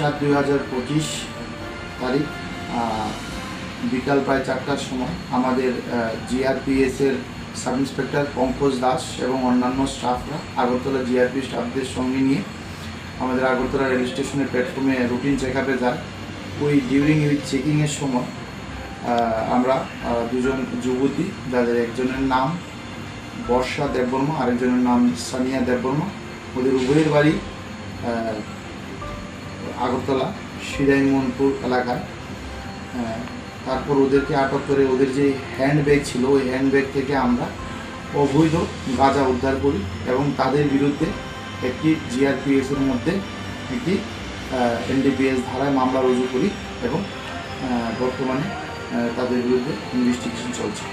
চার দুই হাজার পঁচিশ তারিখ বিকাল প্রায় চারটার সময় আমাদের জিআরপিএস এর সাব ইন্সপেক্টর পঙ্কজ দাস এবং অন্যান্য স্টাফরা আগরতলা জিআরপি স্টাফদের সঙ্গে নিয়ে আমাদের আগরতলা রেল স্টেশনের প্ল্যাটফর্মে রুটিন চেক আপে যায়। ওই ডিউরিং ওই চেকিংয়ের সময় আমরা দুজন যুবতী, যাদের একজনের নাম বর্ষা দেববর্মা, আরেকজনের নাম সানিয়া দেববর্মা, ওদের উভয়ের বাড়ি আগরতলা সিরাইমনপুর এলাকায়। আহ, তারপর ওদেরকে আটক করে ওদের যে হ্যান্ড ব্যাগ ছিল ওই হ্যান্ড ব্যাগ থেকে আমরা অবৈধ গাঁজা উদ্ধার করি এবং তাদের বিরুদ্ধে একটি জিআরপিএস এর মধ্যে একটি এনডিপিএস ধারায় মামলা রুজু করি এবং বর্তমানে তাদের বিরুদ্ধে ইনভেস্টিগেশন চলছে।